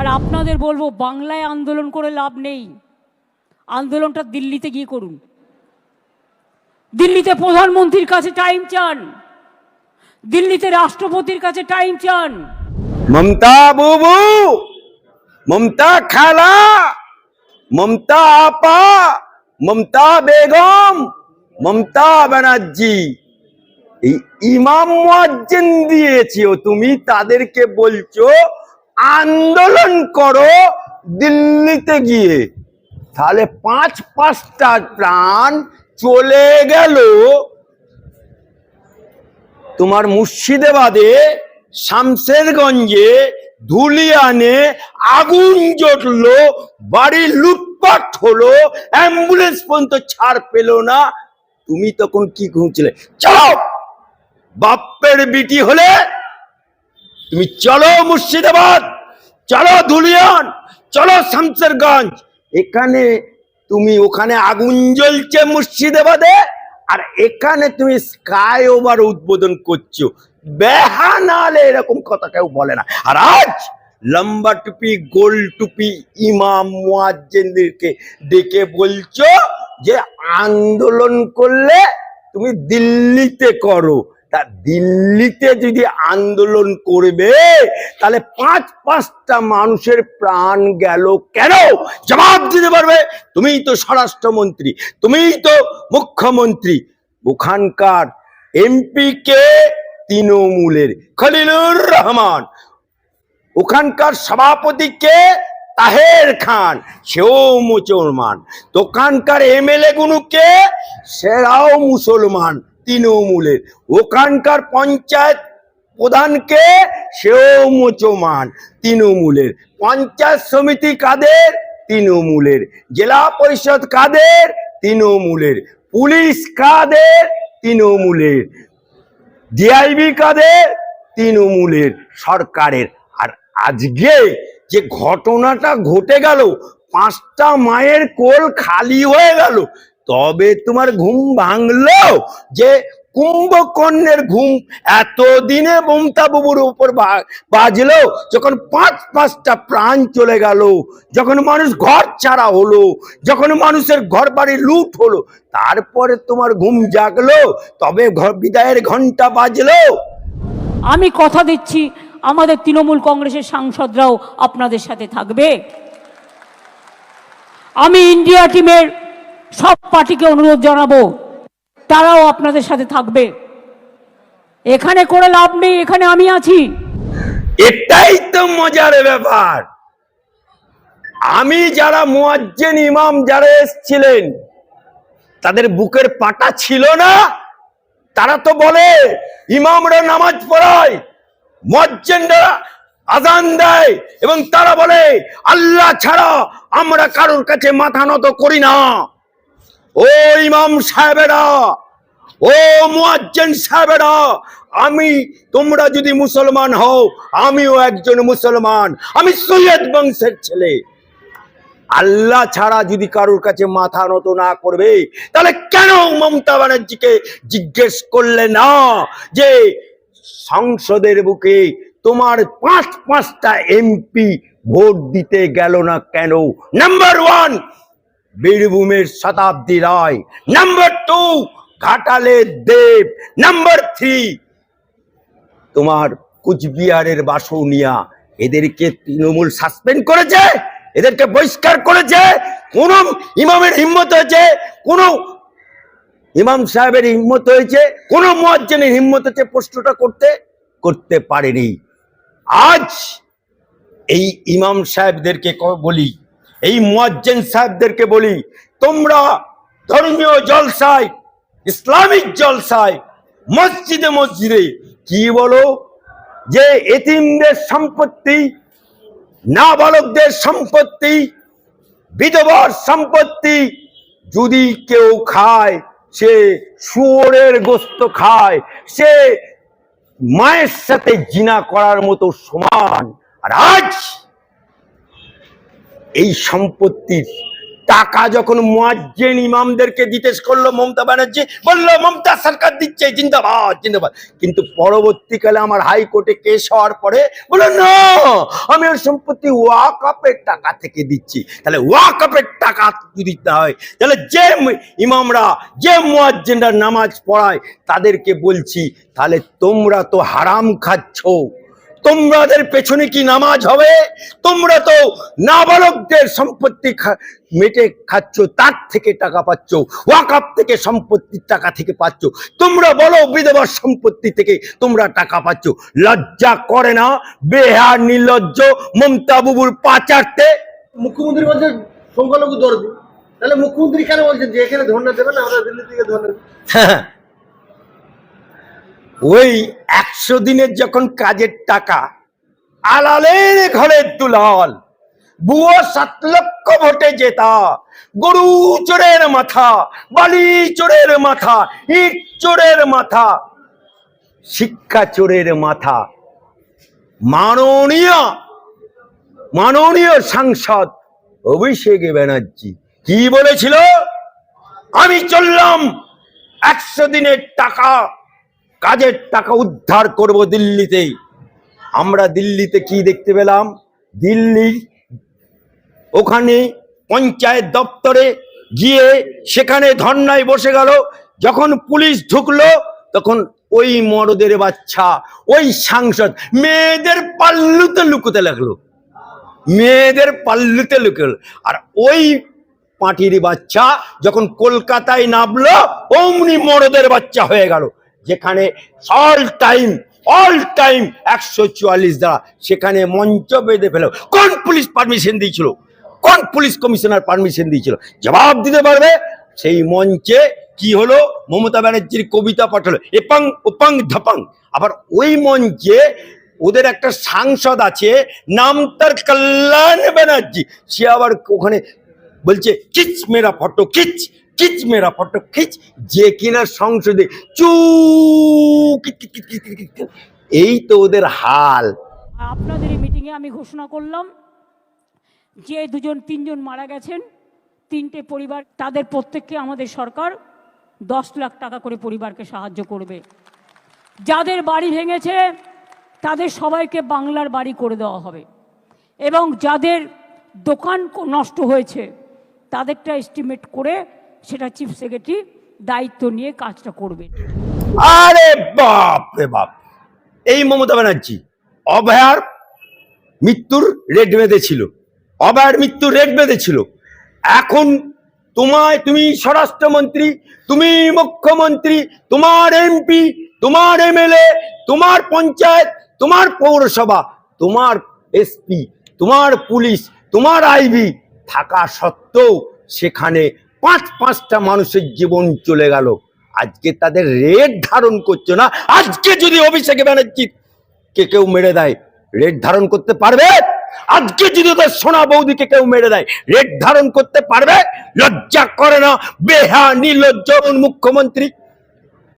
আর আপনাদের বলব, বাংলায় আন্দোলন করে লাভ নেই। আন্দোলনটা দিল্লিতে গিয়ে করুন। দিল্লিতে প্রধানমন্ত্রীর কাছে টাইম চান। দিল্লিতে রাষ্ট্রপতির কাছে টাইম চান। মমতা বুবু, মমতা খালা, মমতা আপা, মমতা বেগম, মমতা ব্যানার্জি। এই ইমাম মুয়াজ্জিন দিয়েছিও তুমি তাদেরকে বলছো আন্দোলন করো দিল্লিতে গিয়ে। তাহলে পাঁচ পাঁচটা প্রাণ চলে গেল তোমার মুর্শিদাবাদে, শামশেরগঞ্জে, ধুলিয়ানে আগুন জ্বললো, বাড়ি লুটপাট হলো, অ্যাম্বুলেন্স পর্যন্ত ছাড় পেল না। তুমি তখন কি ঘুমছিলে চলো বাপ্পের বিটি হলে তুমি চলো মুর্শিদাবাদ, চলো ধুলিয়ান, চলো শামশেরগঞ্জ এখানে তুমি, ওখানে আগুন জ্বলছে মুর্শিদাবাদে, আর এখানে তুমি স্কাই ওভার উদ্বোধন করছ। বেহানালে এরকম কথা কেউ বলে না। আর আজ লম্বা টুপি, গোল টুপি ইমাম মুয়াজ্জিনদেরকে ডেকে বলছো যে, আন্দোলন করলে তুমি দিল্লিতে করো। তা দিল্লিতে যদি আন্দোলন করবে, তাহলে পাঁচ পাঁচটা মানুষের প্রাণ গেল কেন? জবাব দিতে পারবে, তুমিই তো স্বরাষ্ট্রমন্ত্রী, তুমিই তো মুখ্যমন্ত্রী। ওখানকার এমপি কে তৃণমূলের খলিলুর রহমান, ওখানকার সভাপতি কে তাহের খান, সেও মুসলমান। দোকানকার এমএলএ গুনুকে সেরাও মুসলমান। তৃণমূলের। ওখানকার পঞ্চায়েত প্রধানকে সেও মুসলমান তৃণমূলের পঞ্চায়েত সমিতি কাদের? তৃণমূলের জেলা পরিষদ কাদের? তৃণমূলের পুলিশ কাদের? তৃণমূলের ডিআইবি কাদের? তৃণমূলের সরকারের। আর আজকে যে ঘটনাটা ঘটে গেল, পাঁচটা মায়ের কোল খালি হয়ে গেল তবে তোমার ঘুম ভাঙলো যে কুম্ভকর্ণের ঘুম এতদিনে মমতা বাবুর উপর বাজলো যখন পাঁচ পাঁচটা প্রাণ চলে গেল, যখন মানুষ ঘর ছাড়া হলো, যখন মানুষের ঘর বাড়ি লুট হলো, তারপরে তোমার ঘুম জাগলো, তবে বিদায়ের ঘণ্টা বাজলো। আমি কথা দিচ্ছি, আমাদের তৃণমূল কংগ্রেসের সাংসদরাও আপনাদের সাথে থাকবে। আমি ইন্ডিয়া টিমের সব পার্টিকে অনুরোধ জানাব, তারাও আপনাদের সাথে থাকবে। এখানে করে লাভ নেই, এখানে আমি আছি। এটাই তো মজার ব্যাপার। আমি যারা মুয়াজ্জেন ইমাম যারা এসছিলেন, তাদের বুকের পাটা ছিল না? তারা তো বলে, ইমামরা নামাজ পড়ায়, মুয়াজ্জেনরা আজান দেয়, এবং তারা বলে, আল্লাহ ছাড়া আমরা কারোর কাছে মাথা নত করি না। ও ইমাম সাহেবেরা, ও মুয়াজ্জেন সাহেবেরা, আমি তোমরা যদি মুসলমান হও, আমিও একজন মুসলমান, আমি সৈয়দ বংশের ছেলে। আল্লাহ ছাড়া যদি কারোর কাছে মাথা নত না করবে, তাহলে কেন মমতা ব্যানার্জিকে জিজ্ঞেস করলে না যে সংসদের বুকে তোমার পাঁচ পাঁচটা এমপি ভোট দিতে গেল না কেন? নাম্বার ওয়ান বীরভূমের শতাব্দী রায়। নাম্বার টু ঘাটালের দেব। নাম্বার থ্রি তোমার কুচবিহারের বাসুনিয়া। এদেরকে তৃণমূল সাসপেন্ড করেছে, এদেরকে বহিষ্কার করেছে। কোন ইমামের হিম্মত হয়েছে, কোন ইমাম সাহেবের হিম্মত হয়েছে, কোন মুয়াজ্জিনের হিম্মত হয়েছে প্রশ্নটা করতে করতে পারেনি। আজ এই ইমাম সাহেবদেরকে বলি এই মুয়াজ্জিন সাহেবদেরকে বলি, তোমরা ধর্মীয় জলসায়, ইসলামিক জলসায়, মসজিদে মসজিদে কি বলো যে এতিমদের সম্পত্তি, নাবালকদের সম্পত্তি, বিধবার সম্পত্তি যদি কেউ খায়, সে শুয়োরের গোস্ত খায়, সে মায়ের সাথে জিনা করার মতো সমান। আর আজ এই সম্পত্তির টাকা যখন মোয়াজ্জেন ইমামদেরকে জিজ্ঞেস করল, মমতা ব্যানার্জি, বলল, মমতা সরকার দিচ্ছে, জিন্দাবাদ জিন্দাবাদ। কিন্তু পরবর্তীকালে আমার হাইকোর্টে কেস হওয়ার পরে বলল, না, আমি ওর সম্পত্তি ওয়াকাপের টাকা থেকে দিচ্ছি। তাহলে ওয়াকাপের টাকা যদি হয়, তাহলে যে ইমামরা, যে মোয়াজ্জেনরা নামাজ পড়ায়, তাদেরকে বলছি, তাহলে তোমরা তো হারাম খাচ্ছ। তোমাদের পেছনে কি নামাজ হবে? তোমরা তো নাবালকদের সম্পত্তি মেটে খাচ্ছ তার থেকে টাকা পাচ্ছ ওয়াকাপ থেকে সম্পত্তির টাকা থেকে পাচ্ছ। তোমরা বলো বিধবার সম্পত্তি থেকে তোমরা টাকা পাচ্ছ। লজ্জা করে না বেহার নির্লজ্জ মমতা বুবুর পা চাটতে মুখ্যমন্ত্রী বলছেন সংখ্যালঘু দরদি তাহলে মুখ্যমন্ত্রী কেন বলছেন যে এখানে ধর্ণা দেবেন আমরা দিল্লি থেকে ধর্ণা দেব? ওই একশো দিনের যখন কাজের টাকা আলালের ঘরের দুলাল, বুয়ো সাত লক্ষ ভোটে জেতা, গরু চোরের মাথা, বালি চোরের মাথা, ইট চোরের মাথা, শিক্ষা চোরের মাথা। মাননীয় মাননীয় সাংসদ অভিষেক ব্যানার্জি কি বলেছিল? আমি চললাম একশো দিনের টাকা কাজের টাকা উদ্ধার করব দিল্লিতেই আমরা দিল্লিতে কি দেখতে পেলাম? দিল্লি ওখানে পঞ্চায়েত দপ্তরে গিয়ে সেখানে ধর্নায় বসে গেল। যখন পুলিশ ঢুকলো, তখন ওই মরদের বাচ্চা, ওই সাংসদ মেয়েদের পাল্লুতে লুকোতে লাগল। মেয়েদের পাল্লুতে লুকেল আর ওই পাটির বাচ্চা যখন কলকাতায় নামলো, অমনি মরদের বাচ্চা হয়ে গেল। যেখানে অল টাইম অল টাইম একশো চুয়াল্লিশ দ্বারা সেখানে মঞ্চ বেঁধে ফেল। কোন পুলিশ পারমিশন দিয়েছিল? কোন পুলিশ কমিশনার পারমিশন দিয়েছিল? জবাব দিতে পারবে? সেই মঞ্চে কি হলো? মমতা ব্যানার্জির কবিতা পাঠালো। এপাং, ওপাং, ধাপাং। আবার ওই মঞ্চে ওদের একটা সাংসদ আছে, নাম তার কল্যাণ ব্যানার্জি। সে আবার ওখানে বলছে কিচ মেরা ফটো কিচ কিচ মেরা ফটো, খিচ, যে কিনা সংসদে চু। এই তো ওদের হাল। আপনাদের এই মিটিংয়ে আমি ঘোষণা করলাম যে দুজন, তিনজন মারা গেছেন, তিনটে পরিবার, তাদের প্রত্যেককে আমাদের সরকার দশ লাখ টাকা করে পরিবারকে সাহায্য করবে। যাদের বাড়ি ভেঙেছে, তাদের সবাইকে বাংলার বাড়ি করে দেওয়া হবে। এবং যাদের দোকান নষ্ট হয়েছে, তাদেরটা এস্টিমেট করে সেটা চিফ সেক্রেটারি দায়িত্ব নিয়ে কাজটা করবে। আরে বাপ রে বাপ। এই মমতা ব্যানার্জি, অভয়ার মৃত্যুর রেড বেঁধেছিল। অভয়ার মৃত্যুর রেড বেঁধেছিল। এখন তোমায় তুমি স্বরাষ্ট্রমন্ত্রী, তুমি মুখ্যমন্ত্রী, তোমার এমপি তোমার এমএলএ তোমার পঞ্চায়েত, তোমার পৌরসভা, তোমার এসপি তোমার পুলিশ, তোমার আইবি থাকা সত্ত্বেও সেখানে পাঁচ, পাঁচটা মানুষের জীবন চলে গেল। আজকে তাদের রেড ধারণ করছ না। আজকে যদি অভিষেক ব্যানার্জি কে কেউ মেরে দেয় রেড ধারণ করতে পারবে? আজকে যদি তার সোনা বৌদিকে কেউ মেরে দেয় রেড ধারণ করতে পারবে? লজ্জা করে না। বেহা নির্লজ্জ মুখ্যমন্ত্রী